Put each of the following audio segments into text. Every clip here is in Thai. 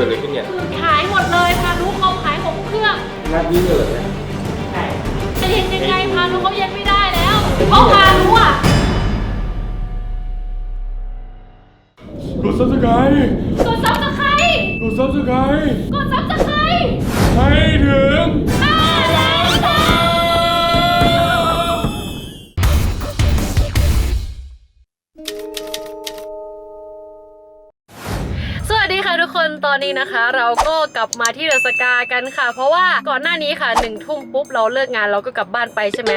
กิดอะไรขึ้นเนี่ยหายหมดเลยพานุเขาหายหกเครื่องนัดนี้เลยเนี่ยจะเย็นยังไงพานุเขาเย็นไม่ได้แล้วเพราะพานุอะกดซับสไครต์กดซับสไครต์กดซับสไครต์กดซับสไครต์ อนนี้นะคะ เราก็กลับมาที่เดอะสกากันค่ะ เพราะว่าก่อนหน้านี้ค่ะหนึ่งทุ่มปุ๊บเราเลิกงานเราก็กลับบ้านไปใช่ไหม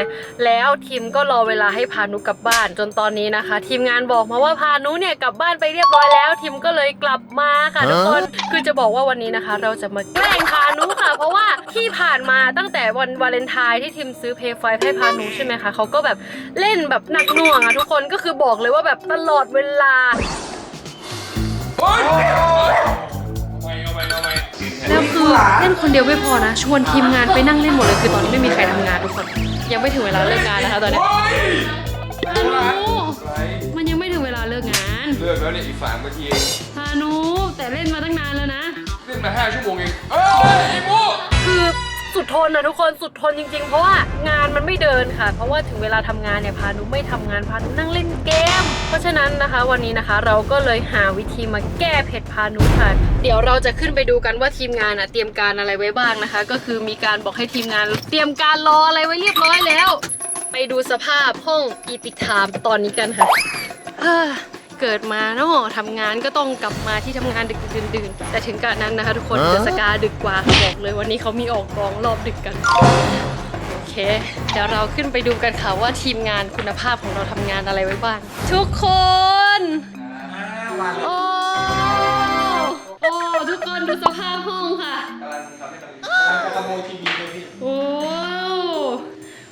แล้วทีมก็รอเวลาให้พานุกลับบ้านจนตอนนี้นะคะ ทีมงานบอกมาว่าพานุเนี่ยกลับบ้านไปเรียบร้อยแล้ว ทีมก็เลยกลับมาค่ะทุกคนคือจะบอกว่าวันนี้นะคะ เราจะมาแกล้งพานุค่ะ เพราะว่าที่ผ่านมาตั้งแต่วันวาเลนไทน์ที่ทีมซื้อเพย์ไฟให้พานุใช่ไหมคะเขาก็แบบเล่นแบบหนักหน่วงอะทุกคนก็คือบอกเลยว่าแบบตลอดเวลา แล้วคือเล่นคนเดียวไม่พอนะ ชวนทีมงานไปนั่งเล่นหมดเลยคือตอนนี้ไม่มีใครทำงานทุกคน ยังไม่ถึงเวลาเลิกงานนะคะตอนนี้โอ๊ยพานุอะไรมันยังไม่ถึงเวลาเลิกงานเลิกแล้วเนี่ยอีกสามนาทีเองพานุแต่เล่นมาตั้งนานแล้วนะ เล่นมาห้าชั่วโมงเองเอ้ยไอ้มูคือ สุดทนนะทุกคนสุดทนจริง ๆ เพราะว่างานมันไม่เดินค่ะ เพราะว่าถึงเวลาทำงานเนี่ยพานุไม่ทำงานพานุนั่งเล่นเกม เพราะฉะนั้นนะคะ วันนี้นะคะเราก็เลยหาวิธีมาแก้เผ็ดพานุค่ะ เดี๋ยวเราจะขึ้นไปดูกันว่าทีมงานอะเตรียมการอะไรไว้บ้างนะคะ ก็คือมีการบอกให้ทีมงานเตรียมการรออะไรไว้เรียบร้อยแล้ว ไปดูสภาพห้องอีพิกไทม์ตอนนี้กันค่ะ เฮ้อเกิดมาเนาะทำงานก็ต้องกลับมาที่ทำงานดึกๆดื่นๆแต่ถึงกะนั้นนะคะทุกคนเดอะสกาดึกกว่าบอกเลยวันนี้เขามีออกกองรอบดึกกันโอเคเดี๋ยวเราขึ้นไปดูกันค่ะว่าทีมงานคุณภาพของเราทำงานอะไรไว้บ้าง ทุกคนโอ้โอ้ทุกคนดูสภาพห้องค่ะขโมยทีวีเลยพี่โอ้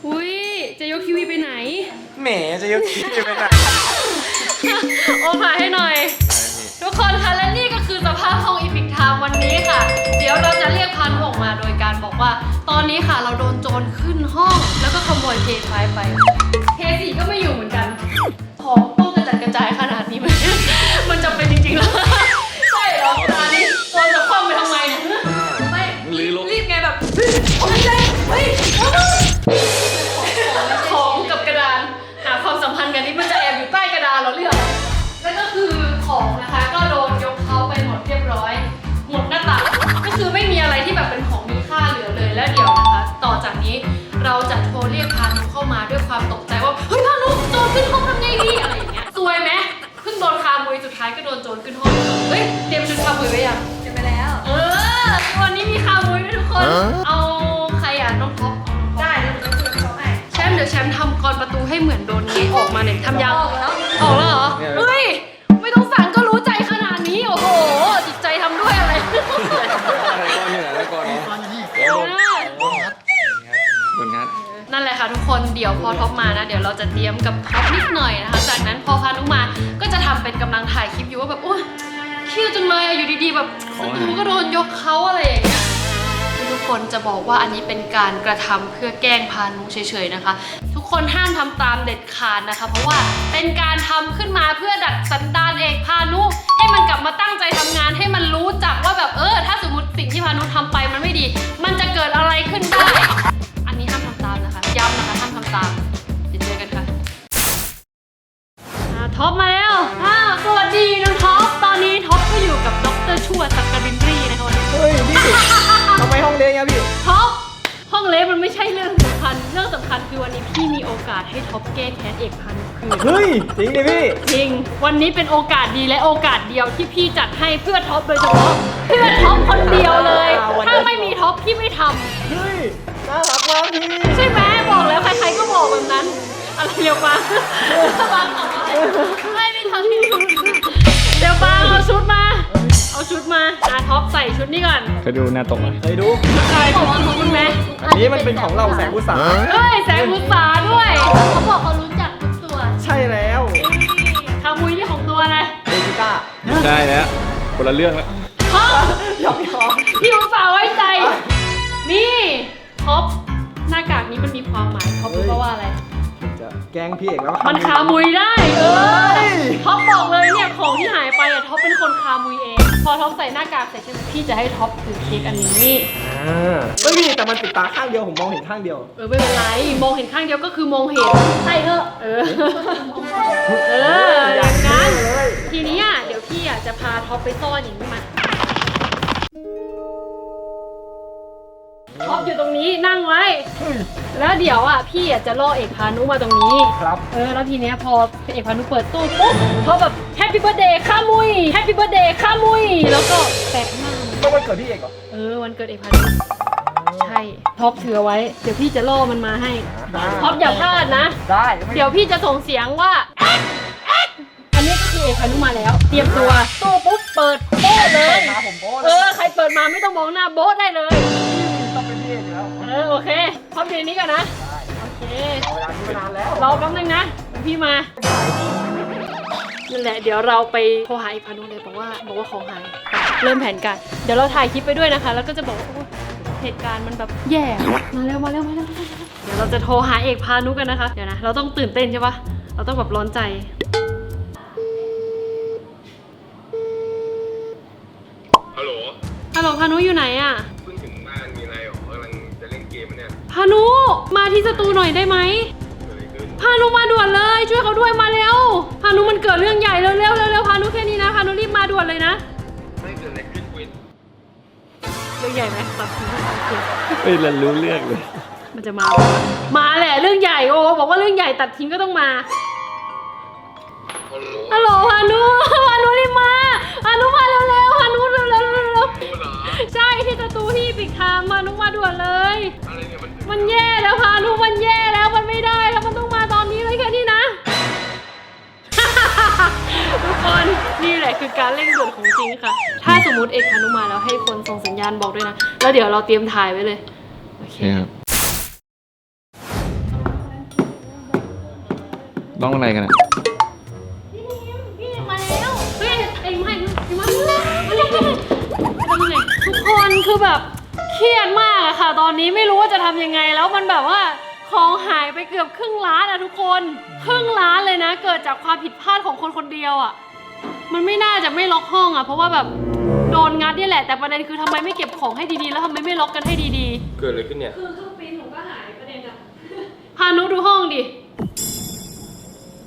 อุ้ยจะยกทีวีไปไหนแหมจะยกทีวีไปไหน โอภายให้หน่อย ทุกคนคะและนี่ก็คือสภาพห้องอีพิกทาม์วันนี้ค่ะ เดี๋ยวเราจะเรียกพันหกมาโดยการบอกว่า ตอนนี้ค่ะเราโดนโจรขึ้นห้อง แล้วก็ขโมยเพย์ไฟไป เพย์สี่ก็ไม่อยู่เหมือนกัน ของต้องกระจัดกระจายขนาดนี้มันมันจะเป็นจริงๆแล้ว ทำยังออกแล้วออกแล้วเหรอเฮ้ยไม่ต้องสั่งก็รู้ใจขนาดนี้ โอ้โหจิตใจทำด้วยอะไรอะไรก้อนเนี่ยอะไรก้อนเนี่ยเหมือนกันนั่นแหละค่ะทุกคนเดี๋ยวพอท็อปมานะเดี๋ยวเราจะเตรียมกับท็อปนิดหน่อยนะคะ จากนั้นพอพานุมาก็จะทำเป็นกำลังถ่ายคลิปอยู่ว่าแบบโอ้ยเครียดจังเลยอะอยู่ดีๆแบบสตูก็โดนยกเขาอะไรอย่างเงี้ยทุกคนจะบอกว่าอันนี้เป็นการกระทำเพื่อแกล้งพานุเฉยๆนะคะทุก คนห้ามทำตามเด็ดขาดนะคะ เพราะว่าเป็นการทำขึ้นมาเพื่อดัดสันดานเอกพานุให้มันกลับมาตั้งใจทำงานให้มันรู้จักว่าแบบเออ ถ้าสมมติสิ่งที่พานุทำไปมันไม่ดี มันจะเกิดอะไรขึ้นได้ อันนี้ห้ามทำตามนะคะย้ำนะคะห้ามทำตามเดี๋ยวเจอกันค่ะท็อปมาแล้วสวัสดีน้องท็อปตอนนี้ท็อปก็อยู่กับดรชั่วสักการินรีนะคะ เล็กมันไม่ใช่เรื่องสำคัญ เรื่องสำคัญคือวันนี้พี่มีโอกาสให้ท็อปแก้แค้นเอกพันธ์คืน เฮ้ย จริงดิพี่ จริง วันนี้เป็นโอกาสดีและโอกาสเดียวที่พี่จัดให้เพื่อท็อปโดยเฉพาะ เพื่อท็อปคนเดียวเลยถ้าไม่มีท็อปพี่ไม่ทำเฮ้ย น่ารักมากพี่ใช่ไหมบอกแล้วใครๆก็บอกแบบนั้น อะไรเร็วปังปังออกมาไม่ไม่ทำที่เดี๋ยวปังเอาชุดมาเอา ชุดมาอะท็อปใส่ชุดนี้ก่อนไปดูหน้าตกเลยไปดูใช่ของของคุณไหมอันนี้มันเป็นของเราแสงอุตสาหเอ้ยแสงมุสาด้วยเขาบอกเขารู้จักทุกตัวใช่แล้วคามุยนี่ของตัวอะไรเบจิต้าได้แล้วคนละเรื่องแล้วท็อปยอมยอมพี่อุตส่าห์ไว้ใจ นี่ท็อปหน้ากากนี้มันมีความหมายท็อปรู้ปะว่าอะไรจะ แกล้งพี่เอกแล้วมันคามุยได้เออท็อปบอกเลยเนี่ยของที่หายไปอะท็อปเป็นคนคามุยเอง พอท็อปใส่หน้ากากเสร็จใช่ไหมพี่จะให้ท็อปถือเค้กอันนี้ อ่าไม่มีแต่มันปิดตาข้างเดียวผมมองเห็นข้างเดียว เออไม่เป็นไรมองเห็นข้างเดียวก็คือมองเห็นใช่เถอะเออ เอออย่างนั้นทีนี้อะเดี๋ยวพี่อะจะพาท็อปไปซ่อนอย่างนี้มาท็ อปอยู่ตรงนี้นั่งไว้ แล้วเดี๋ยวอะพี่อะจะล่อเอกพานุมาตรงนี้ ครับ เออแล้วทีเนี้ยพอเอกพานุเปิดตู้ปุ๊บเขาแบบแฮปปี้เบ t ร์ a เดย์ข้ามุยแฮปปี้เบ t ร์ a เดย์ข้ามุย แล้วก็แปะหน้ามันต้องวันเกิดพี่เอกเหรอเออวันเกิดเอกพานุใช่ท็อปถือเอาไว้ เดี๋ยวพี่จะล่อมันมาให้ท็อปอย่าพลาดนะ ได้ไม่เดี๋ยวพี่จะส่งเสียงว่าแอ๊กแอ๊กอันนี้ก็คือเอกพานุมาแล้ว เตรียมตัวตู้ปุ๊บเปิดโป๊ะเลย มาผมโบ้เลเอยอใครเปิดมาไม่ต้องมองหน้าโบ๊ะได้เลยต้อง เป็นพี่เอกอยู่แล้วเออโอเคท็อปอยู่ในนี้ก่อนนะ โอเคเอาเวลานี้มานานแล้วรอแป๊บนึงนะเดี๋ยวพี่มา นั่นแหละ เดี๋ยวเราไปโทรหาอีกพานุเลยบอกว่าบอกว่าของหายเริ่มแผนการ เดี๋ยวเราถ่ายคลิปไปด้วยนะคะ แล้วก็จะบอกว่าโอ้เหตุการณ์มันแบบแย่ มาเร็วมาเร็วมาเร็วมาเร็วเดี๋ยวเราจะโทรหาเอกพานุกันนะคะ เดี๋ยวนะ เราต้องตื่นเต้นใช่ปะเราต้องแบบร้อนใจ ฮัลโหลฮัลโหลพานุอยู่ไหนอะ พานุมาที่สตูหน่อยได้ไหมเกิดอะไรขึ้นพานุมาด่วนเลย ช่วยเขาด้วยมาเร็วพานุมันเกิดเรื่องใหญ่เร็วเร็วเร็วเร็วพานุแค่นี้นะพานุรีบมาด่วนเลยนะไม่เกิดอะไรขึ้นวินเรื่องใหญ่ไหมตัดทิ้งโอเคไม่เรียนรู้เรื่องเลยมันจะมาปะมาแหละเรื่องใหญ่โอ้บอกว่าเรื่องใหญ่ตัดทิ้งก็ต้องมาฮัลโหลฮัลโหลพานุพานุรีบมาพานุมาเร็วเร็วพานุเร็วเร็วเร็วเร็วโอ้เหรอใช่ที่ประตูที่ปิดทางพานุมาด่วนเลยอะไรเนี่ย มันมันแย่แล้วพานุมันแย่แล้วมันไม่ได้แล้วมันต้องมาตอนนี้เลยแค่นี้นะ ทุกคนนี่แหละคือการเร่งด่วนของจริงค่ะ ถ้าสมมติเอกพานุมาแล้วให้คนส่งสัญญาณบอกด้วยนะ แล้วเดี๋ยวเราเตรียมถ่ายไว้เลย โอเคครับร้องอะไรกันอะพี่มาแล้วเฮ้ยไอ้ไม่ไอ้ไม่มาแล้วมาแล้วทำไงทุกคนคือแบบ เครียดมากอะค่ะ ตอนนี้ไม่รู้ว่าจะทำยังไง แล้วมันแบบว่าของหายไปเกือบครึ่งล้านอะทุกคนครึ่งล้านเลยนะ เกิดจากความผิดพลาดของคนคนเดียวอะมันไม่น่าจะไม่ล็อกห้องอะเพราะว่าแบบโดนงัดนี่แหละแต่ประเด็นคือทำไมไม่เก็บของให้ดีๆ แล้วทำไมไม่ล็อกกันให้ดีๆเกิดอะไรขึ้นเนี่ย คือเครื่องปริ้นหนูก็หายประเด็นอะพานุดูห้องดิ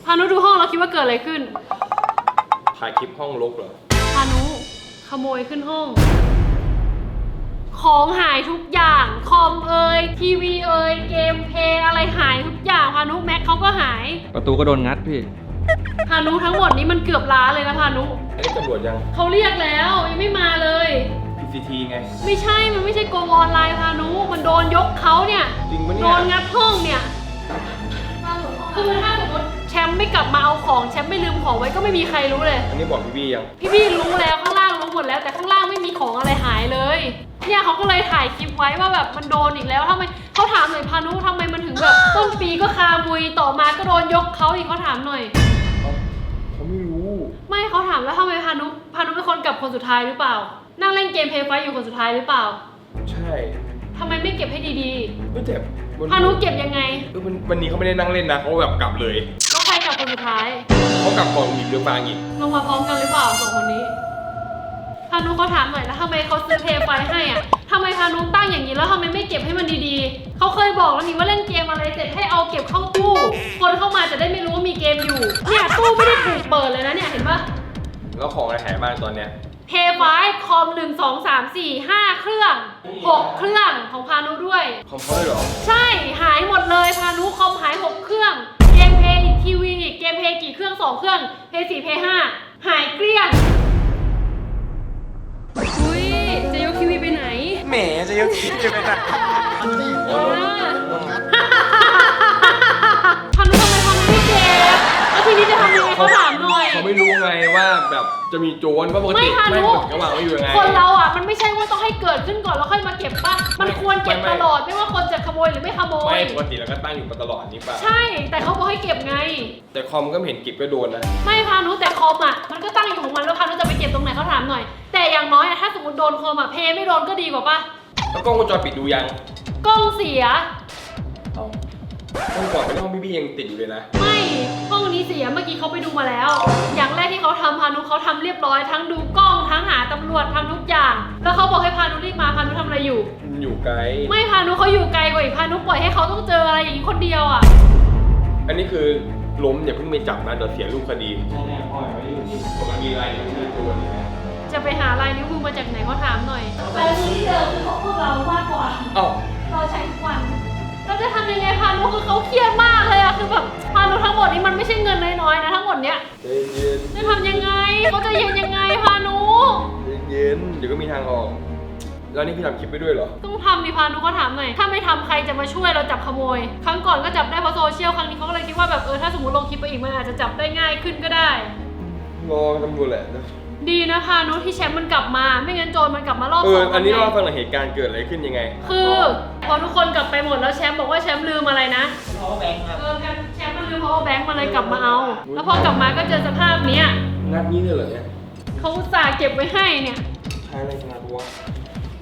พานุดูห้องแล้วคิดว่าเกิดอะไรขึ้น ถ่ายคลิปห้องลกเหรอ พานุขโมยขึ้นห้อง ของหายทุกอย่าง คอมเอยทีวีเอยเกมเพลย์อะไรหายทุกอย่างพานุแม็กเขาก็หายประตูก็โดนงัดพี่ พานุทั้งหมดนี้มันเกือบล้านเลยนะพานุอันนี้ตำรวจยัง เขาเรียกแล้วยังไม่มาเลย PCT ไง ไม่ใช่มันไม่ใช่โกงออนไลน์พานุมันโดนยกเขาเนี่ยจริงปะโดเนี่ยนงัดห้องเนี่ยคือถ้าสมมติแชมป์ไม่กลับมาเอาของแชมป์ไม่ลืมของไว้ก็ไม่มีใครรู้เลย อันนี้บอกพี่บี้ยัง พี่พี่รู้แล้วข้างล่างรู้หมดแล้ว แต่ข้างล่างไม่มีของอะไรหายเลย เนี่ยเขาก็เลยถ่ายคลิปไว้ว่าแบบมันโดนอีกแล้วทำไมเขาถามหน่อยพานุทำไมมันถึงแบบต้นปีก็คาบุยต่อมาก็โดนยกเขาอีกเขาถามหน่อย เขาไม่รู้ไม่เขาถามแล้วทำไมพานุพานุเป็นคนกลับคนสุดท้ายหรือเปล่า นั่งเล่นเกมเพย์ไฟอยู่คนสุดท้ายหรือเปล่าใช่ทำไมไม่เก็บให้ดีไม่แต่วัๆพานุเก็บยังไงเออวันวันนี้เขาไม่ได้นั่งเล่นนะเขาแบบกลับเลยแล้วใครกลับคนสุดท้ายเขากลับก่อนอีกเรือฟางอีกลงมาพร้อมกันหรือเปล่าสองคนนี้ พานุเขาถามหน่อยแล้วทำไมเขาซื้อเพย์ไฟให้อะทำไมพานุตั้งอย่างนี้แล้วทำไมไม่เก็บให้มันดีๆ เขาเคยบอกแล้วนี่ว่าเล่นเกมอะไรเสร็จให้เอาเก็บเข้าตู้ คนเข้ามาจะได้ไม่รู้ว่ามีเกมอยู่ เนี่ยตู้ไม่ได้ถูกเปิดเลยนะเนี่ยเห็นปะแล้วของอะไรหายบ้างตอนเนี้ยเพย์ไฟคอมหนึ่งสองสามสี่ห้าเครื่องหกเครื่องของพานุด้วย คอมเขาด้วยเหรอ ใช่หายหมดเลยพานุคอมหายหกเครื่อง เกมเพย์ทีวีเกมเพย์กี่เครื่องสองเครื่องเพย์สี่เพย์ห้าหายเกลี้ยง มจะยกคิดจะไปไหนพานุทำไมพานุไม่เก็บแล้วทีนี้จะทำยังไงเขาถามหน่อย เขาไม่รู้ไงว่าแบบจะมีโจรว่าปกไม่ติพานุไม่ปกติก็วางไว้อยู่ยังไง คนเราอะมันไม่ใช่ว่าต้องให้เกิดขึ้นก่อนแล้วค่อยมาเก็บป่ะ มันควรเก็บไม่ไม่ ตลอดไม่ว่าคนจะขโมยหรือไม่ขโมไม่ย ปกติเราก็ตั้งอยู่มาตลอดนี่ป่ะ ใช่ แต่เขาบอกให้เก็บไง แต่คอมก็ไม่เห็นกิบก็โดนนะ ไม่พานุแต่คอมอะมันก็ตั้งอยู่ของมันแล้วพานุจะไปเก็บตรงไหนเขาถามหน่อย แต่อย่างน้อยอะถ้าสมมติโดนคอมอะเพย์ไม่โดนก็ดีกว่าป่ะ แล้วกล้องวงจรปิดดูยังกล้องเสีย เอ้าห้องก่อนเป็นห้องพี่บี้ยังติดอยู่เลยนะ ไม่ห้องนี้เสียเมื่อกี้เขาไปดูมาแล้ว อย่างแรกที่เขาทำพานุเขาทำเรียบร้อยทั้งดูกล้องทั้งหาตำรวจทำทุกอย่าง แล้วเขาบอกให้พานุรีบมาพานุทำอะไรอยู่ มันอยู่ไกล ไม่พานุเขาอยู่ไกลกว่าอีกพานุปล่อยให้เขาต้องเจออะไรอย่างนี้คนเดียวอะ อันนี้คือล้มอย่าเพิ่งไปจับนะเดี๋ยวเสียรูปคดีแน่ๆปล่อยไว้อยู่ที่ปกติอะไรเนี่ยคือตัวนี้นะ จะไปหาลายนิ้วมือมาจากไหนเขาถามหน่อยลายนิ้วที่เจอคือของพวกเรามากกว่าเอ้าเราใช้ทุกวันเราจะทำยังไงพานุคือเขาเครียดมากเลยอะคือแบบพานุทั้งหมดนี้มันไม่ใช่เงินน้อยๆนะทั้งหมดเนี้ยใจเย็นจะทำยังไงเขาจะเย็นยังไงพานุใจเย็นเดี๋ยวก็มีทางออก แล้วนี่พี่ทำคลิปไปด้วยเหรอ ต้องทำดิพานุเขาถามหน่อยถ้าไม่ทำใครจะมาช่วยเราจับขโมย ครั้งก่อนก็จับได้เพราะโซเชียลครั้งนี้เขาก็เลยคิดว่าแบบเออถ้าสมมติลงคลิปไปอีกมันอาจจะจับได้ง่ายขึ้นก็ได้รอตำรวจแหละ ดีนะพานุที่แชมป์มันกลับมา ไม่งั้นโจรมันกลับมารอบเอสอองอันนี้ไงเราฟังหน่อยเหตุการณ์เกิดอะไรขึ้นยังไง คือพอทุกคนกลับไปหมดแล้วแชมป์บอกว่าแชมป์ลืมอะไรนะ เพราะว่าแบงค์ครับเออกันแชมป์มันลืมเพราะว่าแบงค์มันเลยกลับมาเอา แล้วพอกลับมาก็เจอสภาพเนี้ยงัดนี้เลยเหรอเนี่ยเขาอุตส่าห์เก็บไว้ให้เนี่ย ใช้อะไรขนาดวะ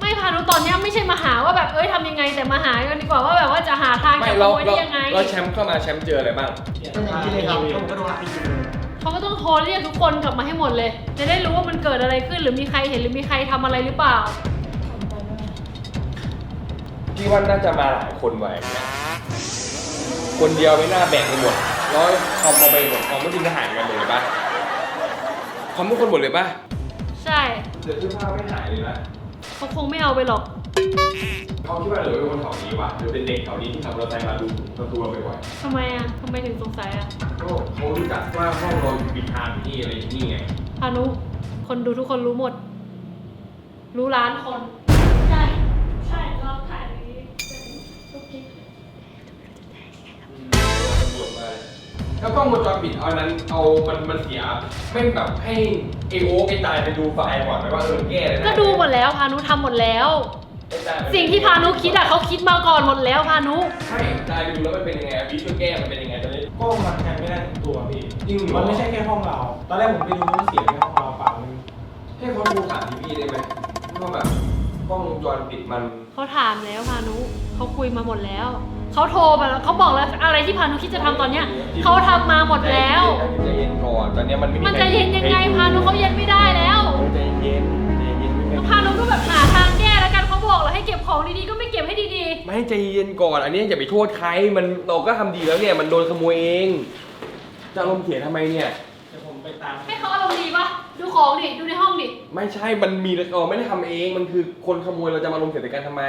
ไม่พานุตอนเนี้ยไม่ใช่มาหาว่าแบบเอ้ยทำยังไงแต่มาหากันดีกว่าว่าแบบว่าจะหาทางไม่จับขเราโมยเราได้ยังไง เราแชมป์เข้ามาแชมป์เจออะไรบ้าง ก็อย่างนี้เลยครับผมก็โดนหักไปอยู่เลย เขาก็ต้องโทรเรียกทุกคนกลับมาให้หมดเลย จะได้รู้ว่ามันเกิดอะไรขึ้น หรือมีใครเห็นหรือมีใครทำอะไรหรือเปล่า พี่ว่าน่าจะมาหลายคนไว้เนี่ยคนเดียวไม่น่าแบ่งกันหมดแล้วคอมเอาไปหมดคอมไม่ทิ้งทหารกันหมดเลยปะคอมทุกคนหมดเลยปะใช่ เดี๋ยวเสื้อผ้าไม่หายเลยนะ เขาคงไม่เอาไปหรอก เขาคิดว่าเหลือเป็นคนแถวนี้ว่ะหรือเป็นเด็กแถวนี้ที่ขับรถไฟมาดูประตูเราบ่อยทำไมอะทำไมถึงสงสัยอะๆก็เขารู้จักว่าห้องเราอยู่ปิดทางที่อะไรที่นี่ไง พานุ คนดูทุกคนรู้หมด รู้ล้านคน ใช่ ใช่เราถ่ายนี้เป็นทุกคลิปตำรวจมาแล้วกล้องวงจรปิดเอาอันนั้นเอามันมันเสียไม่แบบให้ไอโอ๊กไอตายไปดูไฟล์ก่อนไหมว่าเออแก้อะไรไก็ดูหมดแล้วพานุทำหมดแล้วไอ้ตายมัน สิ่งที่พานุคิดอะเขาคิดมาก่อนหมดแล้วพานุใช่ตายไปดูแล้วมันเป็นยังไงวิช่วยแก้มันเป็นยังไงตอนนี้ก็มันแทนไม่ได้ทุกตัวพี่ จริงเหรอมันไม่ใช่แค่ห้องเรา ตอนแรกผมไปดูมันเสียแค่ห้องเราเปล่ามันให้เขาดูผ่านทีวีได้ไหมว่าแบบกล้องวงจรปิดมัน เขาถามแล้วพานุเขาคุยมาหมดแล้ว เขาโทรมาแล้วเขาบอกแล้วอะไรที่พานุคิดจะทำตอนเนี้ยเขาทำมาหมดแล้ว ใจเย็นก่อน ตอนเนี้ยมันไม่มีมันจะเย็นยังไงพานุเขาเย็นไม่ได้แล้ว ใจเย็นใจเย็นไม่แล้วพานุก็แบบหาทาง ให้เก็บของดีๆก็ไม่เก็บให้ดีไม่ใจเย็นก่อน อันนี้อย่าไปโทษใคร มันเราก็ทำดีแล้วเนี่ย มันโดนขโมยเอง จะอารมณ์เสียทำไมเนี่ย เดี๋ยวผมไปตาม ๆ ให้เขาอารมณ์ดีปะดูของดิ ดูในห้องดิ ไม่ใช่ มันมีเราไม่ได้ทำเอง มันคือคนขโมยเราจะมาลมณ์เสียใจกันทำไม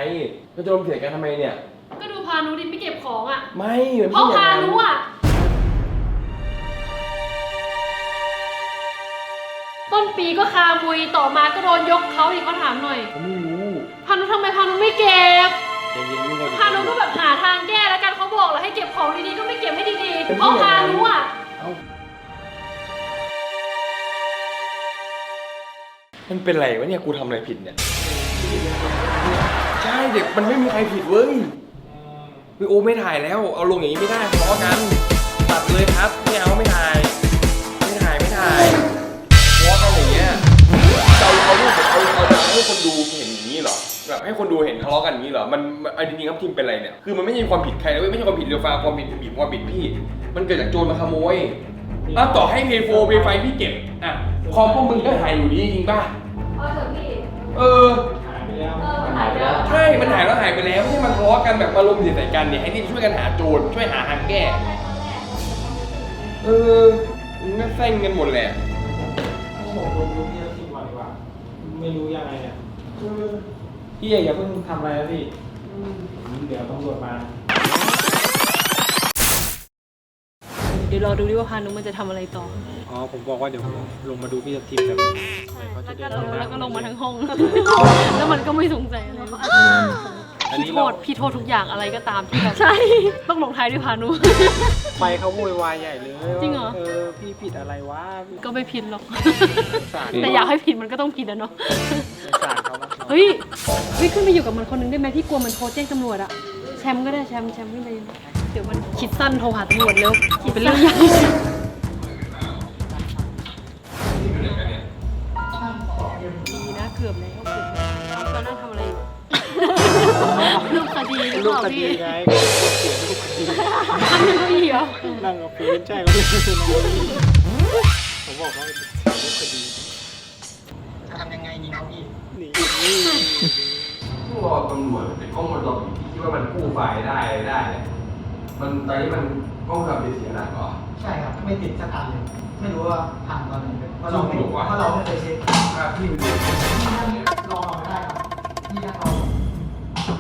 เราจะลมณ์เสียกันทำไมเนี่ย ก็ดูพานุดิไม่เก็บของอะ ไม่มันเพราะไม่ใช่พาอย่างนุอะ ต้นปีก็คามุยต่อมาก็โดนยกเขาอีกเขาถามหน่อย ผมไม่รู้ พานุทำไมพานุไม่เก็บ ใจเย็นไม่ได้พานุก็แบบหาทางแก้แล้วกันเขาบอกแล้วให้เก็บของดีๆก็ไม่เก็บให้ดีๆเพราะพานุอะ เอ้ามันเป็นไรวะเนี่ย กูทำอะไรผิดเนี่ย ใช่เด็กมันไม่มีใครผิดเว้ยคือโอไม่ถ่ายแล้ว เอาลงอย่างนี้ไม่ได้ทะเลาะกันตัดเลยครับ ไม่เอาไม่ถ่าย ไม่ถ่ายไม่ถ่ายทะเลาะกันอย่างเงี้ยจะเอาเอารูปเอาเอาแบบให้คนดูเห็นอย่างนี้เหรอ แบบให้คนดูเห็นทะเลาะกันอย่างนี้เหรอ มันมันเอาจริงๆครับทีมเป็นอะไรเนี่ย คือมันไม่ใช่ความผิดใครนะเว้ยไม่ใช่ความผิดเรือฟ้าความผิดผิดความผิดพี่ มันเกิดจากโจรมาขโมยอะต่อให้เพย์โฟเพย์ไฟพี่เก็บ อะ คอมพวกมึงก็หายอยู่ดีจริงป่ะ เอาเถอะพี่ เออหายไปแล้วเออหายไปแล้วใช่ มันหายแล้วหายไปแล้วไม่ใช่มาทะเลาะกันแบบมาลมณ์เสียใส่กันเนี่ยให้ที่ช่วยกันหาโจรช่วยหาทางแก้เออมันก็เส้นกันหมดแหละ ผมลงดูพี่สิบวันดีกว่า ไม่รู้ยังไงเนี่ย พี่อย่าเพิ่งทำอะไรนะพี่เดี๋ยวตำรวจมาเดี๋ยวรอดูดิว่าพานุมันจะทำอะไรต่ออ๋อผมบอกว่าเดี๋ยวผมลงมาดูพี่ทีมแบบแล้วก็ลงแล้วก็ลงมาทั้งห้อง แล้วมันก็ไม่สงสัยอะไรพี่โทษพี่โทษทุกอย่างอะไรก็ตามที่แบบใช่ ต้องลงท้ายด้วยพานุไฟเขาโวยวายใหญ่เลยจริงเหรอ เออพี่ผิดอะไรวะพี่ก็ไม่ผิดหรอก สงสารแต่อยากให้ผิดมันก็ต้องผิดอะเนาะ สงสารเขาบ้าง เฮ้ยเฮ้ยขึ้นไปอยู่กับมันคนหนึงได้ไหมพี่กลัวมันโทรแจ้งตำรวจอะแชมป์ก็ได้แชมป์แชมป์ขึ้นไปเดี๋ยวมันคิดสั้นโทรหาตำรวจเร็วเป็นเรื่องใหญ่ดีนะเกือบแล้วเกือบแล้วเอาตอนนั่งทำอะไรอยู่เรื่องคดีหรือเปลูกล่าคดีพี่ไงก็เสียลูกคดีทำยังไงเหรอ นั่งกับพื้นใช่เขาเรียงพี่ผมบอกว่าเสียลูกคดีจะทำยังไงดีครับพี่ รอตำรวจแต่กล้องวงจรปิดที่ว่ามันกู้ไฟล์ได้ได้มันตอนนี้มันกล้องวงจรปิดเสียหลักเหรอ ใช่ครับ ไม่ติดสักอันเลย ไม่รู้ว่าผ่านตอนไหนเลยเพราะเราไม่จริงเหรอวะ เพราะเราไม่เคยเช็คภาพที่มันดูลองเอาไม่ได้ครับพี่ถ้าเอา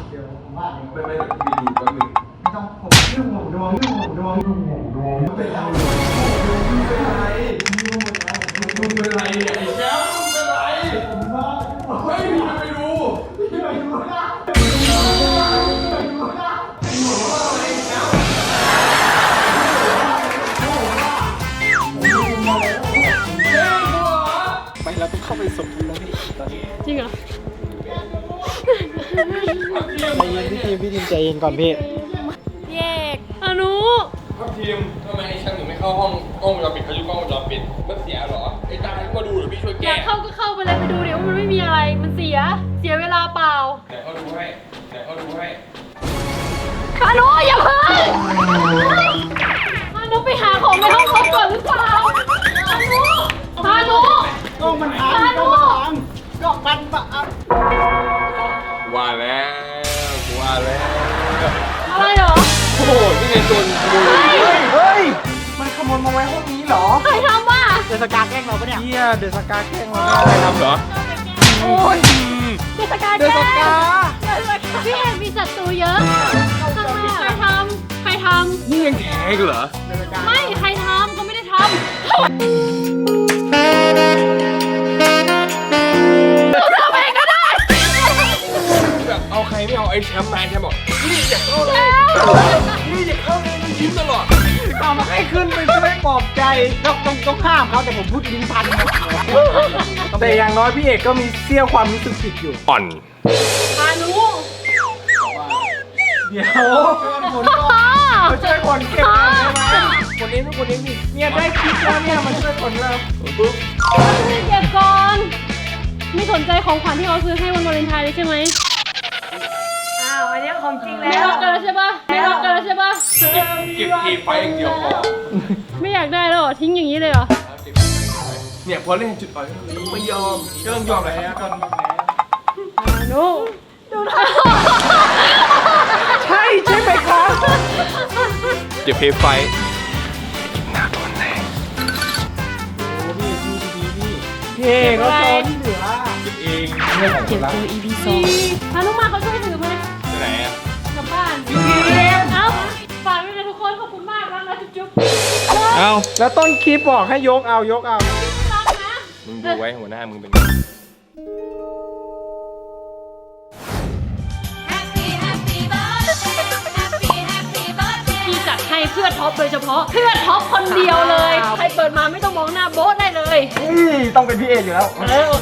เดี๋ยวผมว่าเดี๋ยวไม่ไม่ไปดูแป๊บนึงไม่ต้องผมเรื่องผมดวงเรื่องผมดวงเรื่องผมดวงไม่เป็นไร มึงเป็นไรยุ่งหมดแล้วมึงเป็นไรเนี่ยไอ้แก้ ใจเย็นพี่ทีมพี่ทีมใจเย็นก่อนพี่พี่เอกอนุครับทีมทำไมไอ้ช่างถึงไม่เข้าห้องกล้องวงจรปิดเขาอยู่กล้องวงจรปิดมันเสียเหรอไอ้ตายก็มาดูหรือพี่ช่วยอแก้ยากเข้าก็เข้าไปเลยไปดูเดี๋ยวมันไม่มีอะไร มันเสีย เสียเวลาเปล่าเดี๋ยวเขาดูให้เดี๋ยวเขาดูให้อนุอย่าเพิ่งอนุไปหาของในห้องรถก่อน โหนี่ไงโดนขโมยเฮ้ยเฮ้ย มันขโมยมาไว้ห้องนี้เหรอใครทำว่ะเดอะสกาแกล้งเราปะเนี่ยเฮียเดอะสกาแกล้งเราใครทำเหรอ โอ้ยเดสกาเดอะสกาพี่เอกมีศัตรูเยอะทำไมอะใครทำใครทนี่ยังแทงเหรอำไม่ ใครทำเขาไม่ได้ทำ ห้ามเขาแต่ผมพูดลิ้นพันแต่อย่างน้อยพี่เอกก็มีเสี้ยวความรู้สึกผิดอยู่ อ่อน พานุเดี๋ยวช่วยคนก่อนมาช่วยคนเก็บเงินได้ไหมคนนี้ทุกคนนี้มีเนี่ยได้คลิปแล้วเนี่ยมาช่วยคนเราปุ๊บเก็บก่อนไม่สนใจของขวัญที่เขาซื้อให้วันวาเลนไทน์เลยใช่ไหมอ้าวอันนี้ของจริงไม่แล้วรักกันแล้วใช่ปะไม่รักกันแล้วใช่ปะ เก็บเก็บทีไฟอย่างเดียวพอไม่ อยากได้แล้วเหรอทิ้งอย่างนี้เลยเหรอ เนี่ยพอเล่นจุดอ่อนไม่ยอมก็ต้องยอมเลยครับพานุดูนะใช่ใช่ไหมคะเก็บเพย์ไฟพี่เอกก็โซนที่เหลือเก็บเองเดี๋ยวเจอ EP สองพานุมาเขาช่วยถือไหมที่ไหนอะกลับบ้านเอ้าฝากด้วยนะทุกคนขอบคุณมากรักนะจุ๊บ เอาแล้วต้นคลิปบอกให้ยกเอายกเอาๆรักนะมึงดูไว้หัวหน้ามึงเป็นพี่จัดให้เพื่อท็อปโดยเฉพาะ เพื่อท็อปคนเดียวเลย ใครเปิดมาไม่ต้องมองหน้าโบ๊ทได้เลยต้องเป็นพี่เอกอยู่แล้ว เออ